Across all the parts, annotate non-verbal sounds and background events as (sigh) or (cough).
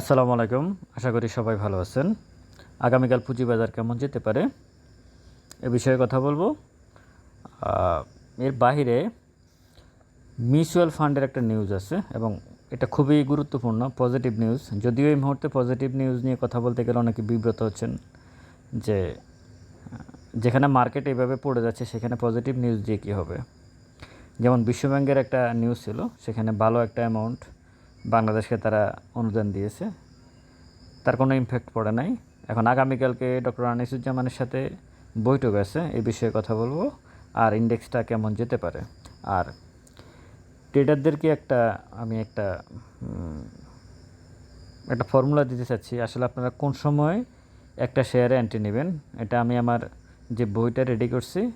আসসালামু আলাইকুম। আশা করি সবাই ভালো আছেন। আগামীকাল পুঁজিবাজার কেমন যেতে পারে এ বিষয়ে কথা বলব। এর বাইরে মিউচুয়াল ফান্ডের একটা নিউজ আছে এবং এটা খুবই গুরুত্বপূর্ণ, পজিটিভ নিউজ। যদিও এই মুহূর্তে পজিটিভ নিউজ নিয়ে কথা বলতে গেলে অনেকে বিব্রত হচ্ছেন যে যেখানে মার্কেট এইভাবে পড়ে যাচ্ছে সেখানে পজিটিভ নিউজ দিয়ে কী হবে। যেমন বিশ্বব্যাংকের একটা নিউজ ছিল, সেখানে ভালো একটা অ্যামাউন্ট বাংলাদেশকে তারা অনুদান দিয়েছে। তার কোনো ইমফ্যাক্ট পড়ে নাই। এখন আগামীকালকে ডক্টর আনিসুজ্জামানের সাথে বৈঠক আছে এই বিষয়ে কথা বলব। আর ইন্ডেক্সটা কেমন যেতে পারে। আর ট্রেডারদেরকে একটা, আমি একটা একটা ফর্মুলা দিতে চাচ্ছি। আসলে আপনারা কোন সময় একটা শেয়ারে এন্ট্রি নেবেন? এটা আমি আমার যে বইটা রেডি করছি,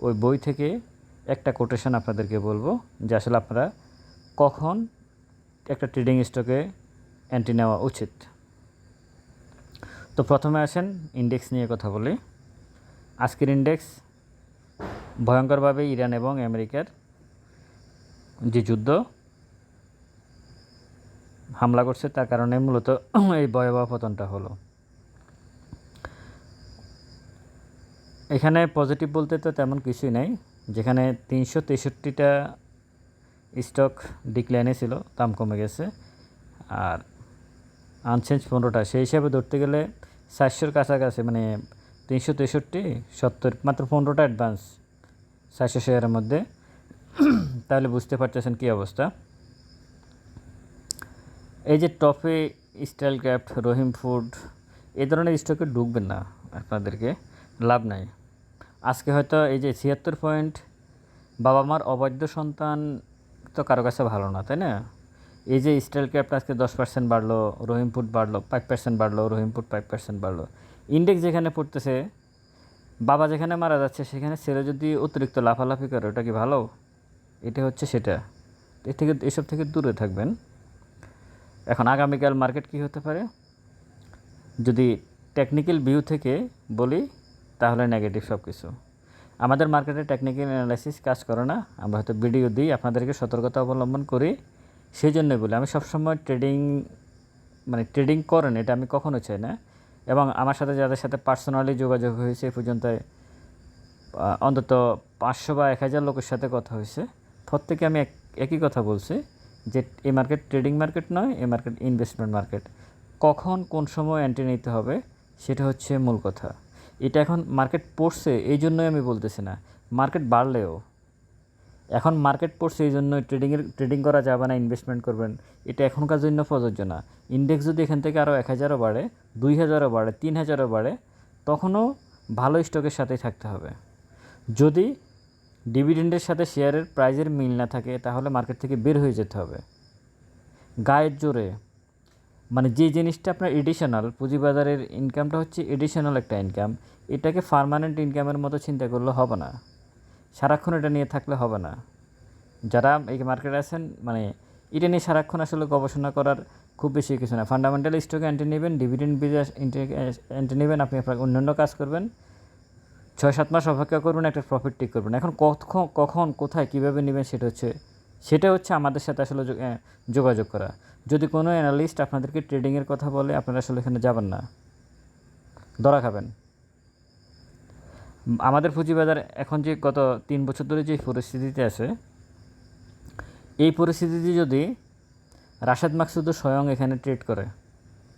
ওই বই থেকে একটা কোটেশন আপনাদেরকে বলব যে আসলে আপনারা কখন একটা ট্রেডিং স্টকে এন্ট্রি নেওয়া উচিত। তো প্রথমে আসেন ইন্ডেক্স নিয়ে কথা বলি। আজকের ইন্ডেক্স ভয়ঙ্করভাবে ইরান এবং আমেরিকার যে যুদ্ধ, হামলা করছে, তার কারণে মূলত এই ভয়াবহ পতনটা হলো। এখানে পজিটিভ বলতে তো তেমন কিছুই নাই। যেখানে তিনশো তেষট্টিটা স্টক ডিক্লাইনে ছিল, দাম কমে গেছে। আর আনচেঞ্জ পনেরোটা, সেই হিসাবে ধরতে গেলে চারশোর কাছাকাছি মানে তিনশো তেষট্টি, সত্তর, মাত্র পনেরোটা অ্যাডভান্স চারশো শেয়ারের মধ্যে। তাহলে বুঝতে পারতেছেন কী অবস্থা। এই যে টপে স্টাইল ক্রাফট রহিম ফুড, এ ধরনের স্টকে ঢুকবেন না আপনাদেরকে, লাভ নাই। আজকে হয়তো এই যে ছিয়াত্তর পয়েন্ট বাবা মার অবাধ্য সন্তান তো কারও কাছে ভালো না, তাই না? এই যে স্টাইল ক্যাপটা আজকে দশ পার্সেন্ট বাড়লো রহিম ফুড বাড়লো ফাইভ পার্সেন্ট বাড়লো রহিম ফুড ফাইভ পার্সেন্ট বাড়লো। ইন্ডেক্স যেখানে পড়তেছে, বাবা যেখানে মারা যাচ্ছে, সেখানে ছেলে যদি অতিরিক্ত লাফালাফি করে, ওটা কি ভালো? এটা হচ্ছে সেটা। এর থেকে, এসব থেকে দূরে থাকবেন। এখন আগামীকাল মার্কেট কি হতে পারে? যদি টেকনিক্যাল ভিউ থেকে বলি, তাহলে নেগেটিভ সব কিছু আমাদের মার্কেটে টেকনিক্যাল অ্যানালাইসিস কাজ করে না। আমরা হয়তো ভিডিও দিই, আপনাদেরকে সতর্কতা অবলম্বন করি। সেই জন্যই বলি, আমি সবসময় ট্রেডিং মানে ট্রেডিং করেন, এটা আমি কখনো চাই না। এবং আমার সাথে যাদের সাথে পার্সোনালি যোগাযোগ হয়েছে, এ পর্যন্ত অন্তত পাঁচশো বা এক হাজার লোকের সাথে কথা হয়েছে। প্রত্যেকে আমি এক, একই কথা বলছি যে এই মার্কেট ট্রেডিং মার্কেট নয় এই মার্কেট ইনভেস্টমেন্ট মার্কেট কখন কোন সময় এন্ট্রি নিতে হবে, সেটা হচ্ছে মূল কথা। এটা এখন মার্কেট পড়ছে এই জন্যই আমি বলতেছি না। মার্কেট বাড়লেও। এখন মার্কেট পড়ছে এই জন্য ট্রেডিংয়ের ট্রেডিং করা যাবে না ইনভেস্টমেন্ট করবেন। এটা এখনকার জন্য প্রযোজ্য না। ইন্ডেক্স যদি এখান থেকে আরও এক হাজারও বাড়ে, দুই হাজারও বাড়ে, তিন হাজারও বাড়ে, তখনও ভালো স্টকের সাথেই থাকতে হবে। যদি ডিভিডেন্ডের সাথে শেয়ারের প্রাইজের মিল না থাকে, তাহলে মার্কেট থেকে বের হয়ে যেতে হবে। গায়ের জোরে। মানে যে জিনিসটা আপনার এডিশনাল পুঁজিবাজারের ইনকামটা হচ্ছে এডিশনাল একটা ইনকাম এটাকে পারমানেন্ট ইনকামের মতো চিন্তা করলে হবে না। সারাক্ষণ এটা নিয়ে থাকলে হবে না। যারা এই মার্কেটে আছেন মানে এটা নিয়ে সারাক্ষণ আসলে গবেষণা করার খুব বেশি কিছু না। ফান্ডামেন্টাল স্টকে এন্ট্রি নেবেন ডিভিডেন্ড বিজনেস এন্ট্রি নেবেন, আপনি আপনার অন্যান্য কাজ করবেন। ছয় সাত মাস অপেক্ষা করবেন একটা প্রফিট ঠিক করবেন। এখন কখন কখন, কোথায়, কীভাবে নেবেন সেটা হচ্ছে সেটা হচ্ছে আমাদের সাথে আসলে যোগাযোগ করা। যদি কোনো অ্যানালিস্ট আপনাদেরকে ট্রেডিংয়ের কথা বলে, আপনারা আসলে এখানে যাবেন না। ধরা খাবেন। আমাদের পুঁজিবাজার এখন যে গত তিন বছর ধরে যে পরিস্থিতিতে আছে, এই পরিস্থিতিতে যদি রাশেদ মাকসুদও স্বয়ং এখানে ট্রেড করে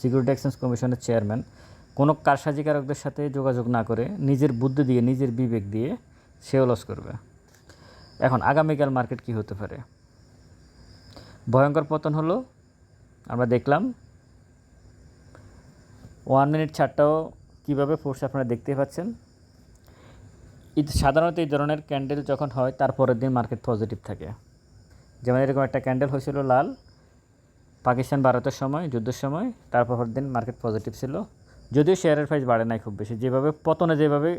সিকিউরিটি এক্সচেঞ্জ কমিশনের চেয়ারম্যান কোনো কারসাজিকারকদের সাথে যোগাযোগ না করে, নিজের বুদ্ধি দিয়ে, নিজের বিবেক দিয়ে, সেও লস করবে। এখন আগামীকাল মার্কেট কি হতে পারে? ভয়ঙ্কর পতন হলো, আমরা দেখলাম। ওয়ান মিনিট ছাড়টাও কীভাবে ফোর্স আপনারা দেখতে পাচ্ছেন। সাধারণত এই ধরনের ক্যান্ডেল যখন হয় তারপরের দিন মার্কেট পজিটিভ থাকে। যেমন এরকম একটা ক্যান্ডেল হয়েছিল লাল, পাকিস্তান ভারতের সময়, যুদ্ধের সময় তারপর দিন মার্কেট পজিটিভ ছিল। যদিও শেয়ারের প্রাইস বাড়ে নাই খুব বেশি, যেভাবে পতনে যেভাবে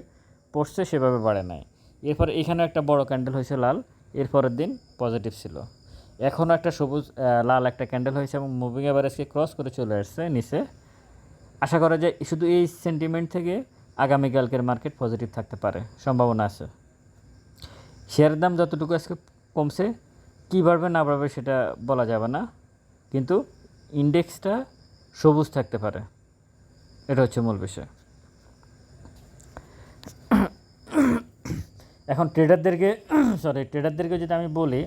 পড়ছে, সেভাবে বাড়ে নাই। এরপর এখানে একটা বড় ক্যান্ডেল হয়েছে লাল এরপরের দিন পজিটিভ ছিল। এখনও একটা সবুজ লাল একটা ক্যান্ডেল হয়েছে এবং মুভিং অ্যাভারেজকে ক্রস করে চলে আসছে নিচে। আশা করা যায় শুধু এই সেন্টিমেন্ট থেকে আগামীকালকের মার্কেট পজিটিভ থাকতে পারে, সম্ভাবনা আছে। শেয়ারের দাম যতটুকু আজকে কমছে, কী বাড়বে না বাড়বে সেটা বলা যাবে না, কিন্তু ইন্ডেক্সটা সবুজ থাকতে পারে। এটা হচ্ছে মূল বিষয়। এখন ট্রেডারদেরকে সরি ট্রেডারদেরকে যদি আমি বলি,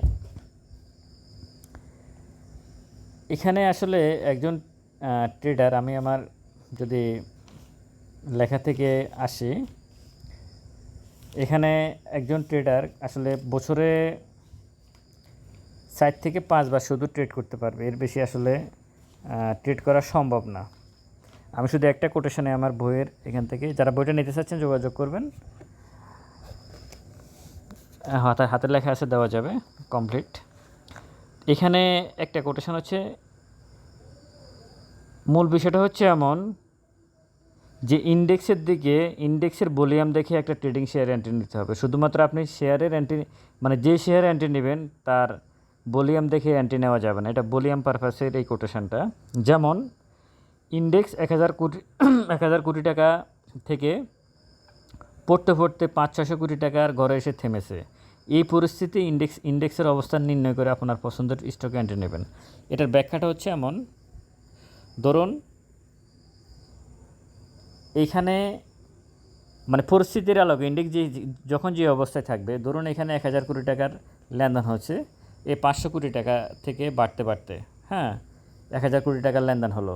এখানে আসলে একজন ট্রেডার আমি আমার যদি লেখা থেকে আসি, এখানে একজন ট্রেডার আসলে বছরে চার থেকে পাঁচবার শুধু ট্রেড করতে পারবে। এর বেশি আসলে ট্রেড করা সম্ভব না। আমি শুধু একটা কোটেশনে আমার বইয়ের এখান থেকে, যারা বইটা নিতে চাচ্ছেন যোগাযোগ করবেন। হাতে হাতের লেখা আছে, দেওয়া যাবে কমপ্লিট এখানে একটা কোটেশন হচ্ছে, মূল বিষয়টা হচ্ছে এমন যে ইন্ডেক্সের দিকে ইন্ডেক্সের ভলিউম দেখে একটা ট্রেডিং শেয়ার এন্ট্রি নিতে হবে। শুধুমাত্র আপনি শেয়ারের এন্ট্রি মানে যে শেয়ার এন্ট্রি নেবেন, তার ভলিউম দেখে এন্ট্রি নেওয়া যাবে না। এটা ভলিউম পারপাসের এই কোটেশনটা যেমন ইন্ডেক্স এক হাজার কোটি, (coughs) এক হাজার কোটি টাকা থেকে পড়তে পড়তে পাঁচ ছশো কোটি টাকার ঘরে এসে থেমেছে। এই পরিস্থিতি ইন্ডেক্স ইন্ডেক্সের অবস্থান নির্ণয় করে আপনার পছন্দের স্টকে এন্ট্রি নেবেন। এটার ব্যাখ্যাটা হচ্ছে এমন, ধরুন এইখানে মানে পরিস্থিতির আলোকে ইন্ডেক্স যে, যখন যে অবস্থায় থাকবে, ধরুন এখানে এক হাজার কোটি টাকার লেনদেন হচ্ছে, এই পাঁচশো কোটি টাকা থেকে বাড়তে বাড়তে হ্যাঁ এক হাজার কোটি টাকার লেনদেন হলো,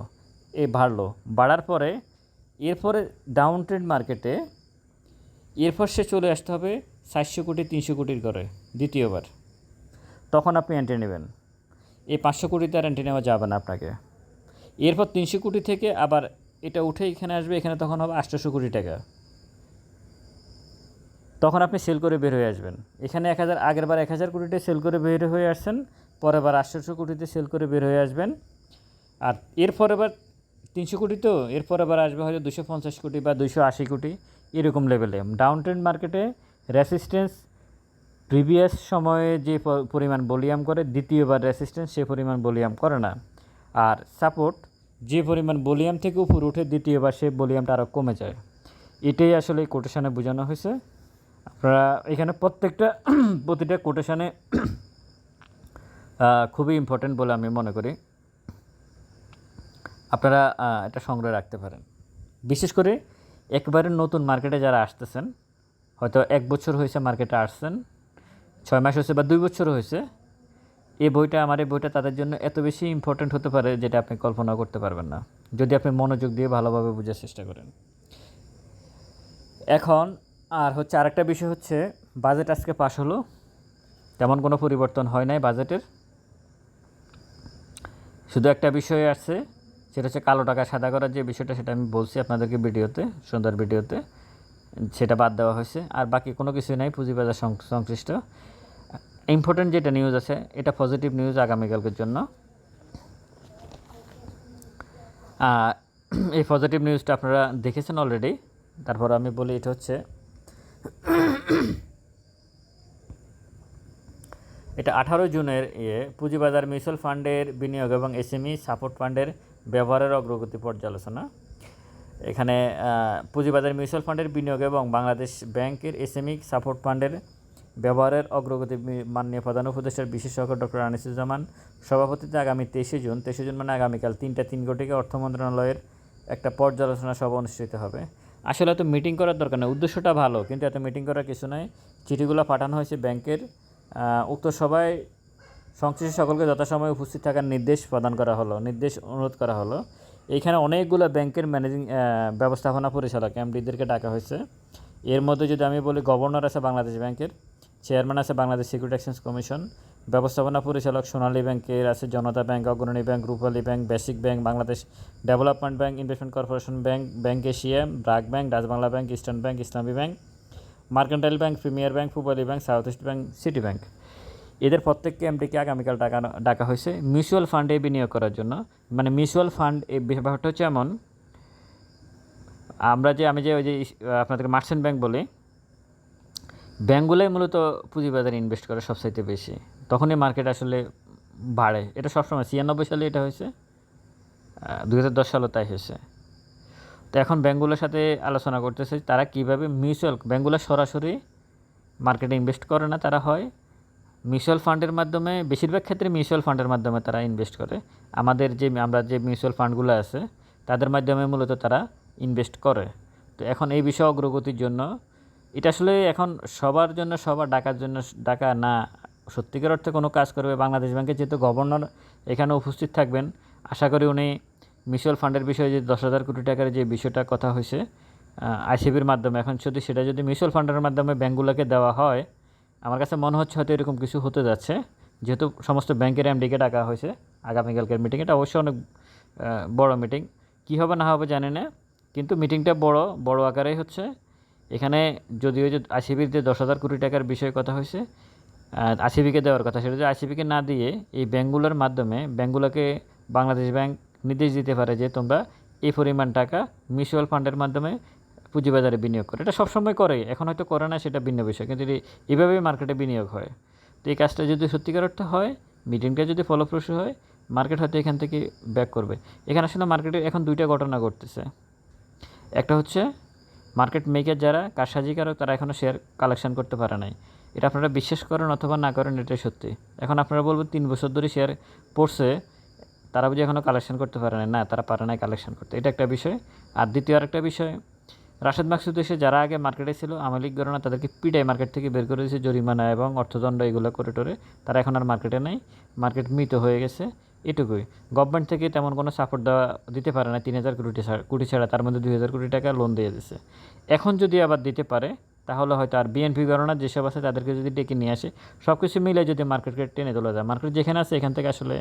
এ বাড়লো, বাড়ার পরে, এরপরে ডাউন ট্রেড মার্কেটে এরপর সে চলে আসতে হবে চারশো কোটি, তিনশো কোটির ঘরে, দ্বিতীয়বার। তখন আপনি অ্যান্টি নেবেন। এই পাঁচশো কোটিতে আর অ্যান্টি নেওয়া যাবে না আপনাকে। এরপর তিনশো কোটি থেকে আবার এটা উঠে এখানে আসবে, এখানে তখন হবে আটশোশো কোটি টাকা। তখন আপনি সেল করে বের হয়ে আসবেন। এখানে এক হাজার, আগের বার এক হাজার কোটিতে সেল করে বের হয়ে আসছেন, পরের বার আটশোশো কোটিতে সেল করে বের হয়ে আসবেন। আর এরপর এবার তিনশো কোটি তো, এরপর আবার আসবে হয়তো দুশো পঞ্চাশ কোটি বা দুশো আশি কোটি, এরকম লেভেলে ডাউন ট্রেন্ড মার্কেটে রেসিস্ট্যান্স প্রিভিয়াস সময়ে যে পরিমাণ বলিয়াম করে, দ্বিতীয়বার রেসিস্ট্যান্স সে পরিমাণ বলিয়াম করে না। আর সাপোর্ট যে পরিমাণ ভলিউম থেকে উপর উঠে দ্বিতীয়বার সে ভলিউমটা আরও কমে যায়। এটাই আসলে এই কোটেশনে বোঝানো হয়েছে। আপনারা এখানে প্রত্যেকটা (clears throat) প্রতিটা কোটেশনে (clears throat) খুবই ইম্পর্টেন্ট বলে আমি মনে করি। আপনারা এটা সংগ্রহ রাখতে পারেন। বিশেষ করে একবারে নতুন মার্কেটে যারা আসতেছেন হয়তো এক বছর হয়েছে মার্কেটে আসছেন, ছয় মাস হয়েছে বা দুই বছর হয়েছে, এই বইটা, আমার এই বইটা তাদের জন্য এত বেশি ইম্পর্ট্যান্ট হতে পারে যেটা আপনি কল্পনা করতে পারবেন না, যদি আপনি মনোযোগ দিয়ে ভালোভাবে বোঝার চেষ্টা করেন। এখন আর হচ্ছে আরেকটা বিষয় হচ্ছে, বাজেট আজকে পাশ হলো, তেমন কোনো পরিবর্তন হয় নাই বাজেটের। শুধু একটা বিষয় আছে, সেটা হচ্ছে কালো টাকা সাদা করার যে বিষয়টা, সেটা আমি বলছি আপনাদেরকে ভিডিওতে, সুন্দর ভিডিওতে। সেটা বাদ দেওয়া হয়েছে। আর বাকি কোনো কিছুই নাই, পুঁজিবাজার সংশ্লিষ্ট। ইম্পর্টেন্ট যেটা নিউজ আছে, এটা পজিটিভ নিউজ আগামীকালকের জন্য। এই পজিটিভ নিউজটা আপনারা দেখেছেন অলরেডি তারপর আমি বলি, এটা হচ্ছে, এটা আঠারো জুনের ইয়ে পুঁজিবাজার মিউচুয়াল ফান্ডের বিনিয়োগ এবং এসএমই সাপোর্ট ফান্ডের ব্যবহারের অগ্রগতি পর্যালোচনা। এখানে পুঁজিবাজার মিউচুয়াল ফান্ডের বিনিয়োগ এবং বাংলাদেশ ব্যাংকের এসএমই সাপোর্ট ফান্ডের ব্যবহারের অগ্রগতি মাননীয় প্রধান উপদেষ্টার বিশেষজ্ঞ ডক্টর আনিসুজ্জামান সভাপতিতে আগামী তেইশে জুন তেইশে জুন মানে আগামীকাল তিনটা তিন কোটিকে অর্থ মন্ত্রণালয়ের একটা পর্যালোচনা সভা অনুষ্ঠিত হবে। আসলে এত মিটিং করার দরকার নেই, উদ্দেশ্যটা ভালো, কিন্তু এত মিটিং করার কিছু নয় চিঠিগুলো পাঠানো হয়েছে ব্যাংকের উক্ত সভায় সংশ্লিষ্ট সকলকে যথাসময়ে উপস্থিত থাকার নির্দেশ প্রদান করা হলো, নির্দেশ অনুরোধ করা হলো। এইখানে অনেকগুলো ব্যাংকের ম্যানেজিং ব্যবস্থাপনা পরিচালক, এমডিদেরকে ডাকা হয়েছে। এর মধ্যে যদি আমি বলি, গভর্নর আছে বাংলাদেশ ব্যাংকের, চেয়ারম্যান আছে বাংলাদেশ সিকিউরিটি এক্সচেঞ্জ কমিশন, ব্যবস্থাপনা পরিচালক সোনালী ব্যাংকের আছে Janata bank, Agrani bank, Rupali bank, basic bank, Bangladesh development bank, investment corporation bank bank Asia, BRAC bank Bangla bank, eastern bank, Islami bank, mercantile bank, premier bank Pubali bank, south east bank, city bank. এদের প্রত্যেককে MDK আগামীকাল ডাকা ডাকা হয়েছে। Mutual ফান্ডে বিনিয়োগ করার জন্য। মানে মিউচুয়াল ফান্ড এই ব্যাপারটা হচ্ছে এমন, আমরা যে, আমি যে ওই যে আপনাদেরকে মার্চেন্ট ব্যাংক বলি ব্যাঙ্কগুলোই মূলত পুঁজিবাজারে ইনভেস্ট করে সবচাইতে বেশি। তখনই মার্কেট আসলে বাড়ে। এটা সবসময় ছিয়ানব্বই সালে এটা হয়েছে দু হাজার দশ সালও তাই হয়েছে। তো এখন ব্যাঙ্কগুলোর সাথে আলোচনা করতেছে, তারা কীভাবে মিউচুয়াল ব্যাঙ্কগুলো সরাসরি মার্কেটে ইনভেস্ট করে না তারা হয় মিউচুয়াল ফান্ডের মাধ্যমে, বেশিরভাগ ক্ষেত্রে মিউচুয়াল ফান্ডের মাধ্যমে তারা ইনভেস্ট করে। আমাদের যে, আমরা যে মিউচুয়াল ফান্ডগুলো আছে, তাদের মাধ্যমে মূলত তারা ইনভেস্ট করে। তো এখন এই বিষয়ে অগ্রগতির জন্য, এটা আসলে এখন সবার জন্য, সবার ডাকার জন্য ডাকা না। সত্যিকার অর্থে কোনো কাজ করবে বাংলাদেশ ব্যাংকের যেহেতু গভর্নর এখানে উপস্থিত থাকবেন, আশা করি উনি মিউচুয়াল ফান্ডের বিষয়ে যে দশ হাজার কোটি টাকার যে বিষয়টা কথা হয়েছে আইসিবির মাধ্যমে, এখন যদি সেটা যদি মিউচুয়াল ফান্ডের মাধ্যমে ব্যাঙ্কগুলোকে দেওয়া হয় আমার কাছে মনে হচ্ছে হয়তো এরকম কিছু হতে যাচ্ছে। যেহেতু সমস্ত ব্যাংকের এমডিকে ডাকা হয়েছে আগামীকালকের মিটিং এটা অবশ্যই অনেক বড় মিটিং কী হবে না হবে জানি না, কিন্তু মিটিংটা বড় বড় আকারেই হচ্ছে। এখানে যদিও যে আইসিবির যে দশ হাজার কোটি টাকার বিষয়ে কথা হয়েছে আইসিবিকে দেওয়ার কথা, সেটা যদি আইসিবিকে না দিয়ে এই ব্যাঙ্কগুলোর মাধ্যমে ব্যাঙ্কগুলোকে বাংলাদেশ ব্যাংক নির্দেশ দিতে পারে যে তোমরা এই পরিমাণ টাকা মিউচুয়াল ফান্ডের মাধ্যমে পুঁজিবাজারে বিনিয়োগ করে। এটা সবসময় করে এখন হয়তো করে না, সেটা ভিন্ন বিষয়। কিন্তু এভাবেই মার্কেটে বিনিয়োগ হয়, তো এই কাজটা যদি সত্যিকার অর্থে হয় মিটিংটা যদি ফলপ্রসূ হয় মার্কেট হয়তো এখান থেকে ব্যাক করবে। এখানে আসলে মার্কেটে এখন দুইটা ঘটনা ঘটতেছে। একটা হচ্ছে মার্কেট মেকার যারা, কারসাজিকারক, তারা এখনও শেয়ার কালেকশন করতে পারে নাই। এটা আপনারা বিশ্বাস করেন অথবা না করেন, এটাই সত্যি। এখন আপনারা বলবেন, তিন বছর ধরে শেয়ার পড়ছে, তারা বুঝি এখনও কালেকশন করতে পারে না, তারা পারে নাই কালেকশন করতে। এটা একটা বিষয়। আর দ্বিতীয় আরেকটা বিষয় রাশেদ মাকসুদ এসে যারা আগে মার্কেটে ছিল, আওয়ামী গণনা তাদেরকে পিটাই মার্কেট থেকে বের করে দিয়েছে। জরিমানা এবং অর্থদণ্ড এগুলো করে টোরে তারা এখন আর মার্কেটে নেই। মার্কেট মৃত হয়ে গেছে। এটুকুই। গভর্নমেন্ট থেকে তেমন কোনো সাপোর্ট দেওয়া দিতে পারে না। তিন হাজার কোটি কোটি ছাড়া তার মধ্যে দুই হাজার কোটি টাকা লোন দিয়ে দিছে এখন যদি আবার দিতে পারে, তাহলে হয়তো আর বিএনপি গণনা যেসব আছে তাদেরকে যদি ডেকে নিয়ে আসে সব কিছু মিলে যদি মার্কেটকে টেনে তোলা যায়। মার্কেট যেখানে আছে, এখান থেকে আসলে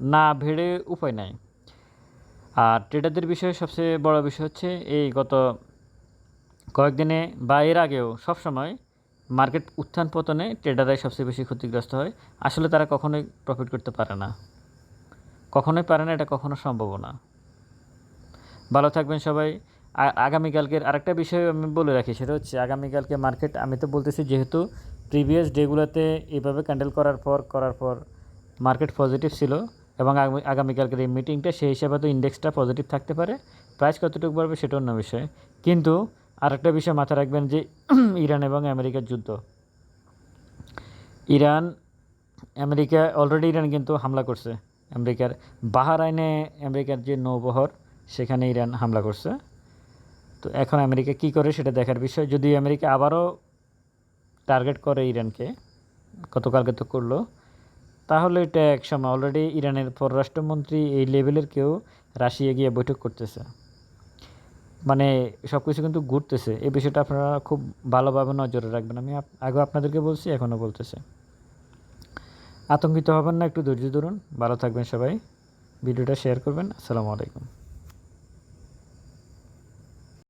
না ভেড়ে উপায় নাই। আর ট্রেডারদের বিষয়ে সবচেয়ে বড় বিষয় হচ্ছে এই গত কয়েকদিনে বা এর আগেও সবসময় মার্কেট উত্থান পতনে ট্রেডাররাই সবচেয়ে বেশি ক্ষতিগ্রস্ত হয়। আসলে তারা কখনোই প্রফিট করতে পারে না। কখনোই পারে না, এটা কখনো সম্ভব না। ভালো থাকবেন সবাই। আগামীকালকের আরেকটা বিষয় আমি বলে রাখি, সেটা হচ্ছে আগামীকালকে মার্কেট, আমি তো বলতেছি যেহেতু প্রিভিয়াস ডেগুলোতে এভাবে ক্যান্ডেল করার পর করার পর মার্কেট পজিটিভ ছিল। এবং আগামী, আগামীকালকের এই মিটিংটা সেই হিসাবে তো ইন্ডেক্সটা পজিটিভ থাকতে পারে। প্রাইস কতটুকু বাড়বে সেটা অন্য বিষয়। কিন্তু আরেকটা বিষয় মাথায় রাখবেন যে (clears throat) ইরান এবং আমেরিকার যুদ্ধ। ইরান, আমেরিকা অলরেডি ইরান কিন্তু হামলা করছে। আমেরিকার বাহারাইনে আমেরিকার যে নৌবহর, সেখানে ইরান হামলা করছে। তো এখন আমেরিকা কি করে সেটা দেখার বিষয়। যদি আমেরিকা আবারও টার্গেট করে ইরানকে, গতকালকে তো করল। তাহলে এটা এক সময় অলরেডি ইরানের পররাষ্ট্রমন্ত্রী এই লেভেলের কেউ রাশিয়া গিয়ে বৈঠক করতেছে। মানে সব কিছু কিন্তু ঘুরতেছে। এই বিষয়টা আপনারা খুব ভালোভাবে নজরে রাখবেন। আমি আগে আপনাদেরকে বলছি এখনও বলতেছে। আতঙ্কিত হবেন না, একটু ধৈর্য ধরুন। ভালো থাকবেন সবাই। ভিডিওটা শেয়ার করবেন। আসসালামু আলাইকুম।